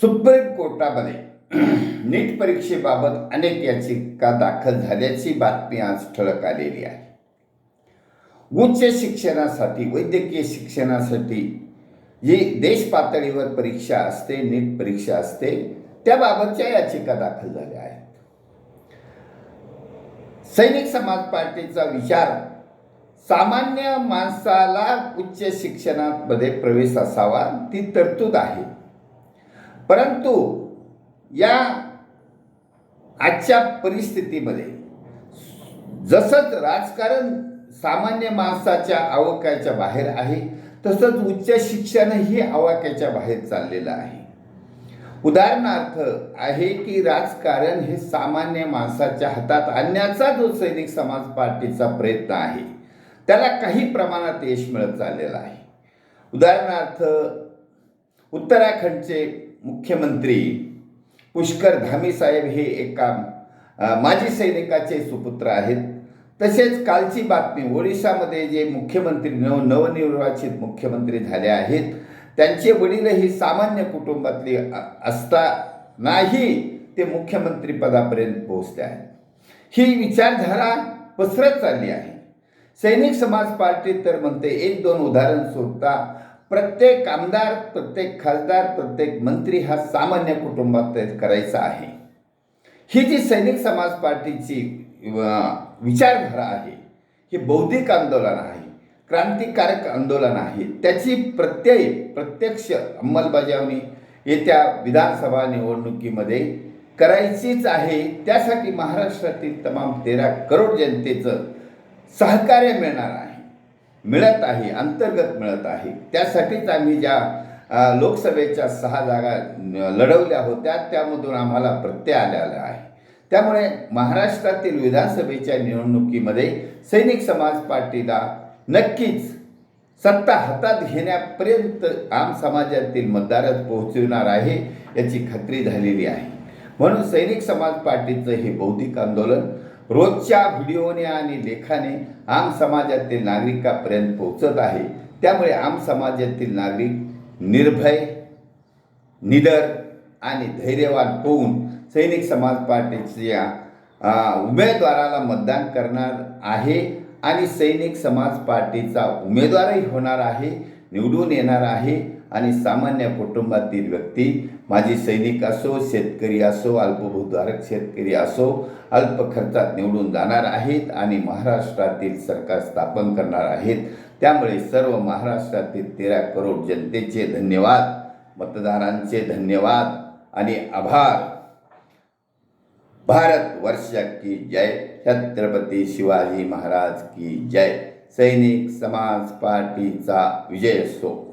Supreme कोर्टामध्ये नीट परीक्षेबाबत अनेक याचिका दाखल झाल्याची बातमी आज ठळक आलेली आहे. उच्च शिक्षणासाठी वैद्यकीय शिक्षणासाठी जी देश पातळीवर परीक्षा असते नीट परीक्षा असते त्याबाबतच्या याचिका दाखल झाल्या आहेत. सैनिक समाज पार्टीचा विचार सामान्य माणसाला उच्च शिक्षणामध्ये प्रवेश असावा ती तरतूद आहे. परंतु या आजच्या परिस्थितीमध्ये जसंच राजकारण सामान्य माणसाच्या आवाक्याच्या बाहेर आहे तसंच उच्च शिक्षणही आवाक्याच्या बाहेर चाललेलं आहे. उदाहरणार्थ आहे की राजकारण हे सामान्य माणसाच्या हातात आणण्याचा जो सैनिक समाज पार्टीचा प्रयत्न आहे त्याला काही प्रमाणात यश मिळत चाललेलं आहे. उदाहरणार्थ उत्तराखंडचे मुख्यमंत्री पुष्कर धामी साहेब हे एका माजी सैनिकाचे सुपुत्र आहेत. तसेच कालची बातमी ओडिशामध्ये जे मुख्यमंत्री नव नवनिर्वाचित मुख्यमंत्री झाले आहेत त्यांचे वडीलही सामान्य कुटुंबातले असतानाही ते मुख्यमंत्रीपदापर्यंत पोहोचले आहेत. ही विचारधारा पसरत चालली आहे. सैनिक समाज पार्टी तर म्हणते एक दोन उदाहरण सोडता प्रत्येक आमदार प्रत्येक खासदार प्रत्येक मंत्री हा सामान्य कुटुंबात करायचा आहे. ही जी सैनिक समाज पार्टीची विचारधारा आहे हे बौद्धिक आंदोलन आहे क्रांतिकारक आंदोलन आहे त्याची प्रत्यय प्रत्यक्ष अंमलबजावणी येत्या विधानसभा निवडणुकीमध्ये करायचीच आहे. त्यासाठी महाराष्ट्रातील तमाम तेरा करोड जनतेचं सहकार्य मिळणार आहे. मिळत आहे अंतर्गत मिळत आहे. त्यासाठीच आम्ही ज्या लोकसभेच्या सहा जागा लढवल्या होत्या त्यामधून आम्हाला प्रत्यय आलेला आहे. त्यामुळे महाराष्ट्रातील विधानसभेच्या निवडणुकीमध्ये सैनिक समाज पार्टीला नक्कीच सत्ता हातात घेण्यापर्यंत आम समाजातील मतदारात पोहोचविणार आहे याची खात्री झालेली आहे. म्हणून सैनिक समाज पार्टीचं हे बौद्धिक आंदोलन रोजच्या व्हिडिओने आणि लेखाने आम समाजातील नागरिकापर्यंत पोहोचत आहे. त्यामुळे आम समाजातील नागरिक निर्भय निडर आणि धैर्यवान होऊन सैनिक समाज पार्टीच्या उमेदवाराला मतदान करणार आहे आणि सैनिक समाज पार्टीचा उमेदवारही होणार आहे निवडून येणार आहे. आणि सामान्य कुटुंबातील व्यक्ती माझी सैनिक असो शेतकरी असो अल्पभूधारक शेतकरी असो अल्प खर्चात निवडून जाणार आहेत आणि महाराष्ट्रातील सरकार स्थापन करणार आहेत. त्यामुळे सर्व महाराष्ट्रातील तेरा करोड जनतेचे धन्यवाद मतदारांचे धन्यवाद आणि आभार. भारत वर्ष की जय. छत्रपती शिवाजी महाराज की जय. सैनिक समाज पार्टीचा विजय असो.